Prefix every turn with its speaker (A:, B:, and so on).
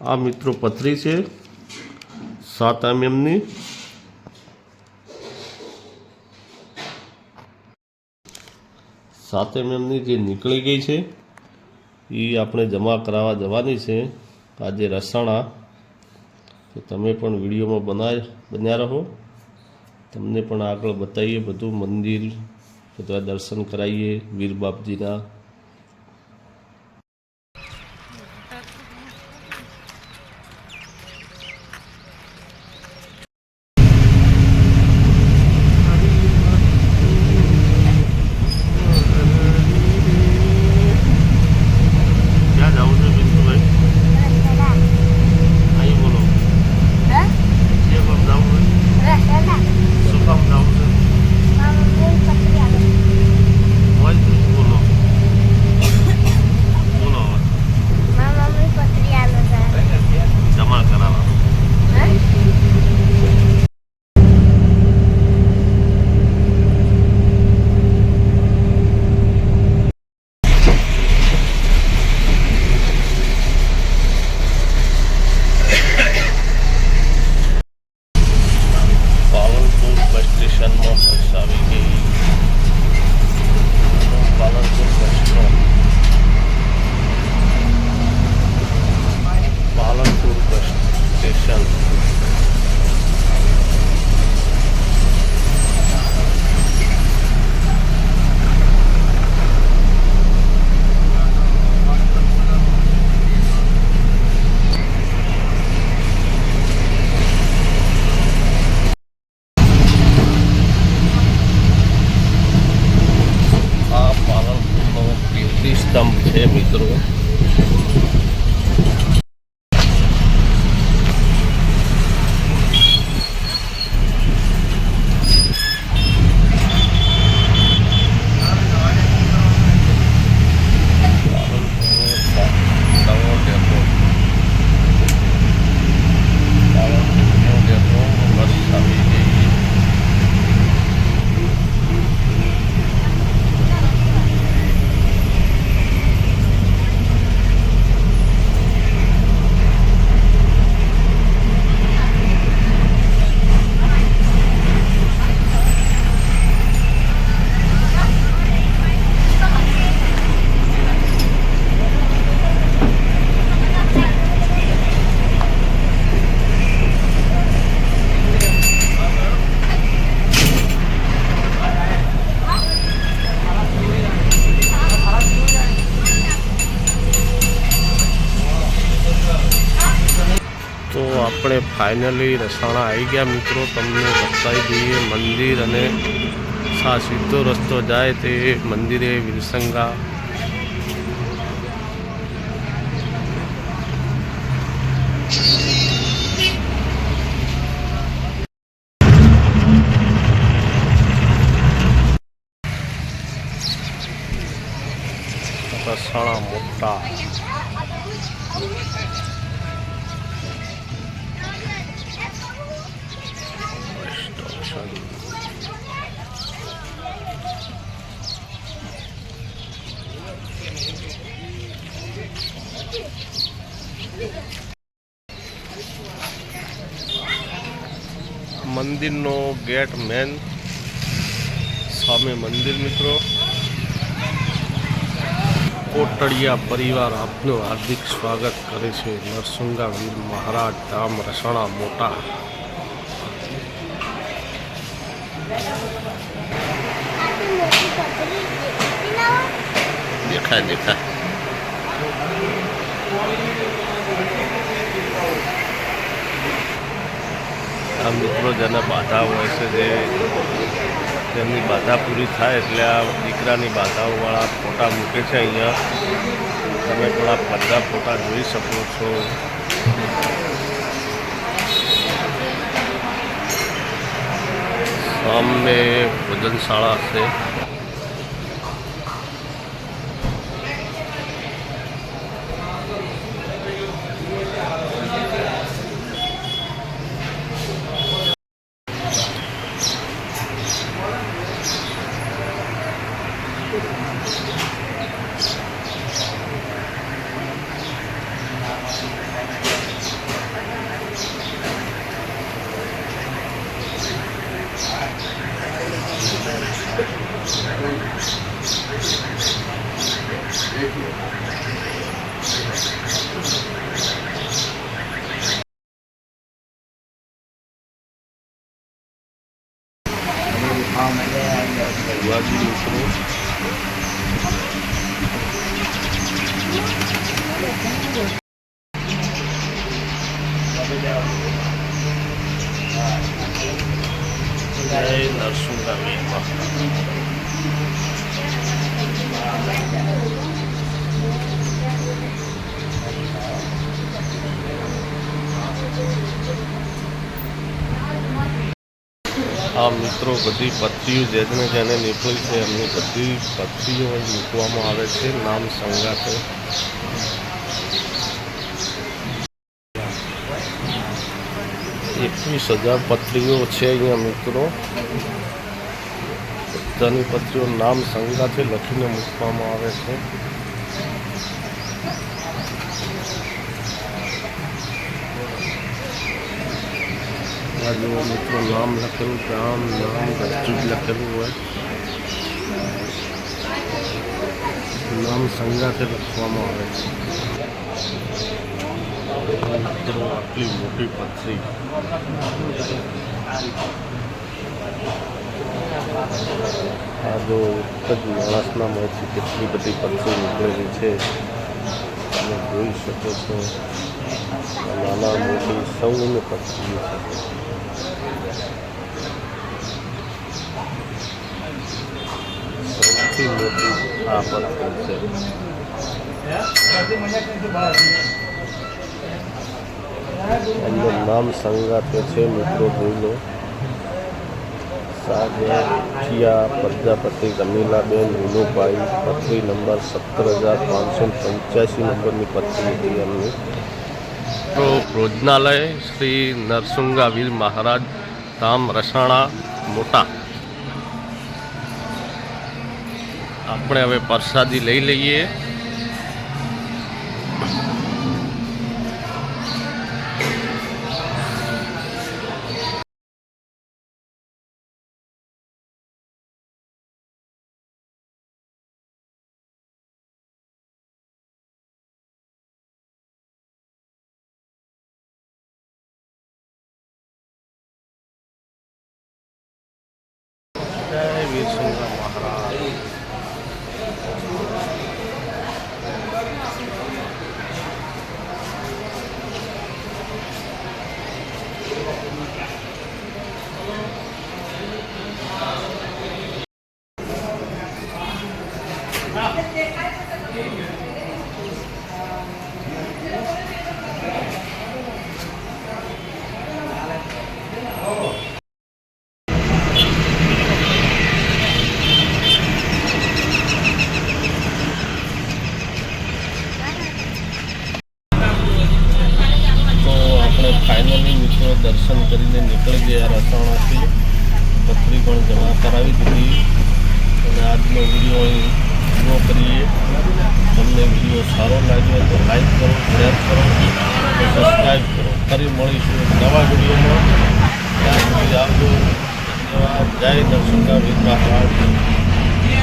A: આ મિત્રો પથરી છે. સાત એમએમની સાત એમએમની જે નીકળી ગઈ છે એ આપણે જમા કરાવવા જવાની છે. આજે રસાણા. તો તમે પણ વિડીયોમાં બનાય, બન્યા રહો. તમને પણ આગળ બતાવીએ બધું મંદિર, બધા દર્શન કરાવીએ, વીર બાપજીના. સ્તંભ છે મિત્રો. આપણે ફાઇનલી રસાણા આવી ગયા મિત્રો. તમને બતાવી દઈએ મંદિર અને સા સીધો રસ્તો જાય તે મંદિરે વિરસંગા. રસાણા મોટા. મંદિરનો ગેટ મેન. સામે મંદિર મિત્રો. કોટડિયા પરિવાર આપનું હાર્દિક સ્વાગત કરે છે. નરસુંગા મહારાજ, ધામ રસાણા, મોટા. દેખાય આ મિત્રો જેને બાધા હોય છે, જે તેમની બાધા પૂરી થાય એટલે આ દીકરાની બાધાઓવાળા ફોટા મૂકે છે અહીંયા. તમે થોડા બધા ફોટા જોઈ શકો છો. સામે ભોજનશાળા છે. જય નરસિંહ આ મિત્રો બધી પત્તીઓ જેને જેને નીકળી છે એમની બધી પત્તીઓ મૂકવામાં આવે છે. નામ સંગાતે એકવીસ હજાર પત્રીઓ છે અહીંયા મિત્રો. બધાની પત્રીઓ નામ સંગાથી લખીને મૂકવામાં આવે છે. મિત્રો નામ લખેલું, ગામ, નામ, બધું લખેલું હોય. નામ સંગાથી લખવામાં આવે છે. મોટી પથરી આ જો એક માણસના મોંથી કેટલી બધી પથરી નીકળેલી છે તમે જોઈ શકો છો નાના મોટી સૌને પક્ષી સૌથી મોટી આ પથ્થર છે અંદર નામ સંગાતે છે, મિત્રો જોઈ લો. પ્રજાપતિ, રમીલાબેન, વિનુભાઈ પત્રી નંબર સત્તર હજાર પાંચસો પંચ્યાસી નંબરની પત્ની હતી એમની. તો ભોજનાલય શ્રી નરસુંગા વીર મહારાજ, ધામ રસાણા, મોટા. આપણે હવે પ્રસાદી લઈ લઈએ. જય વીરસુંગા મહારાજ તો આપણે ફાઇનલી મિત્રો દર્શન કરીને નીકળી ગયા રસાણાથી પથરી પણ જમા કરાવી દીધી અને વીડિયો અહીં પૂરો કરીએ. તમને વીડિયો સારો લાગ્યો તો લાઈક કરો શેર કરો સબસ્ક્રાઈબ કરો. ફરી મળીશું નવા વિડીયોમાં. ત્યાં સુધી આવજો ધન્યવાદ. જય દર્શકા મહારાજ